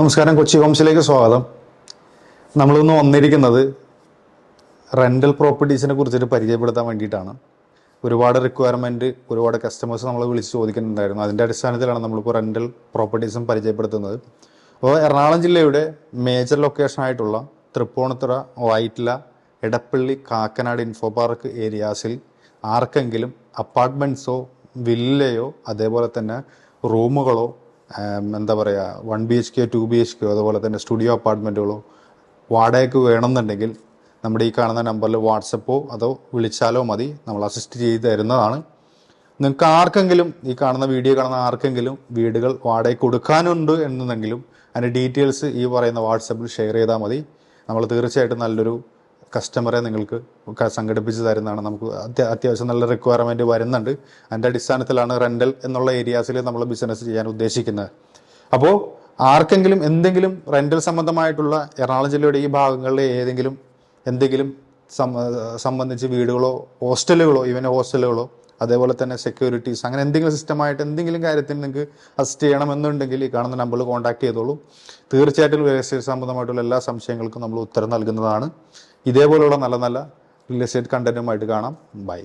നമസ്കാരം കൊച്ചി ഹോംസിലേക്ക് സ്വാഗതം. നമ്മളിന്ന് വന്നിരിക്കുന്നത് റെന്റൽ പ്രോപ്പർട്ടീസിനെ കുറിച്ചിട്ട് പരിചയപ്പെടുത്താൻ വേണ്ടിയിട്ടാണ്. ഒരുപാട് റിക്വയർമെന്റ് ഒരുപാട് കസ്റ്റമേഴ്സ് നമ്മളെ വിളിച്ച് ചോദിക്കുന്നുണ്ടായിരുന്നു. അതിന്റെ അടിസ്ഥാനത്തിലാണ് നമ്മളിപ്പോൾ റെന്റൽ പ്രോപ്പർട്ടീസും പരിചയപ്പെടുത്തുന്നത്. അപ്പോൾ എറണാകുളം ജില്ലയുടെ മേജർ ലൊക്കേഷൻ ആയിട്ടുള്ള തൃപ്പൂണിത്തുറ വൈറ്റില എടപ്പള്ളി കാക്കനാട് ഇൻഫോ പാർക്ക് ഏരിയാസിൽ ആർക്കെങ്കിലും അപ്പാർട്ട്മെന്റ്സോ വില്ലയോ അതേപോലെ തന്നെ റൂമുകളോ എന്താ പറയുക one B H K two B H കെയോ അതുപോലെ തന്നെ സ്റ്റുഡിയോ അപ്പാർട്ട്മെന്റുകളോ വാടകയ്ക്ക് വേണമെന്നുണ്ടെങ്കിൽ നമ്മുടെ ഈ കാണുന്ന നമ്പറിൽ വാട്സപ്പോ അതോ വിളിച്ചാലോ മതി. നമ്മൾ അസിസ്റ്റ് ചെയ്ത് തരുന്നതാണ്. നിങ്ങൾക്ക് ആർക്കെങ്കിലും ഈ കാണുന്ന വീഡിയോ കാണുന്ന ആർക്കെങ്കിലും വീടുകൾ വാടകയ്ക്ക് കൊടുക്കാനുണ്ട് എന്നുണ്ടെങ്കിലും അതിന്റെ ഡീറ്റെയിൽസ് ഈ പറയുന്ന വാട്സപ്പിൽ ഷെയർ ചെയ്താൽ മതി. നമ്മൾ തീർച്ചയായിട്ടും നല്ലൊരു കസ്റ്റമറെ നിങ്ങൾക്ക് സംഘടിപ്പിച്ച് തരുന്നതാണ്. നമുക്ക് അത്യ- അത്യാവശ്യം നല്ല റിക്വയർമെന്റ് വരുന്നുണ്ട്. അതിന്റെ അടിസ്ഥാനത്തിലാണ് റെന്റൽ എന്നുള്ള ഏരിയാസിൽ നമ്മൾ ബിസിനസ് ചെയ്യാൻ ഉദ്ദേശിക്കുന്നത്. അപ്പോൾ ആർക്കെങ്കിലും എന്തെങ്കിലും റെന്റൽ സംബന്ധമായിട്ടുള്ള എറണാകുളം ജില്ലയുടെ ഈ ഭാഗങ്ങളിലെ ഏതെങ്കിലും എന്തെങ്കിലും സംബന്ധിച്ച് വീടുകളോ ഹോസ്റ്റലുകളോ ഈവൻ ഹോസ്റ്റലുകളോ അതേപോലെ തന്നെ സെക്യൂരിറ്റീസ് അങ്ങനെ എന്തെങ്കിലും സിസ്റ്റമായിട്ട് എന്തെങ്കിലും കാര്യത്തിന് നിങ്ങൾക്ക് അസിസ്റ്റ് ചെയ്യണമെന്നുണ്ടെങ്കിൽ ഈ കാണുന്ന നമ്പറിൽ കോൺടാക്ട് ചെയ്തോളൂ. തീർച്ചയായിട്ടും എസ്റ്റേറ്റ് സംബന്ധമായിട്ടുള്ള എല്ലാ സംശയങ്ങൾക്കും നമ്മൾ ഉത്തരം നൽകുന്നതാണ്. ഇതേപോലുള്ള നല്ല നല്ല റിയൽ എസ്റ്റേറ്റ് കണ്ടന്റുമായിട്ട് കാണാം. ബൈ.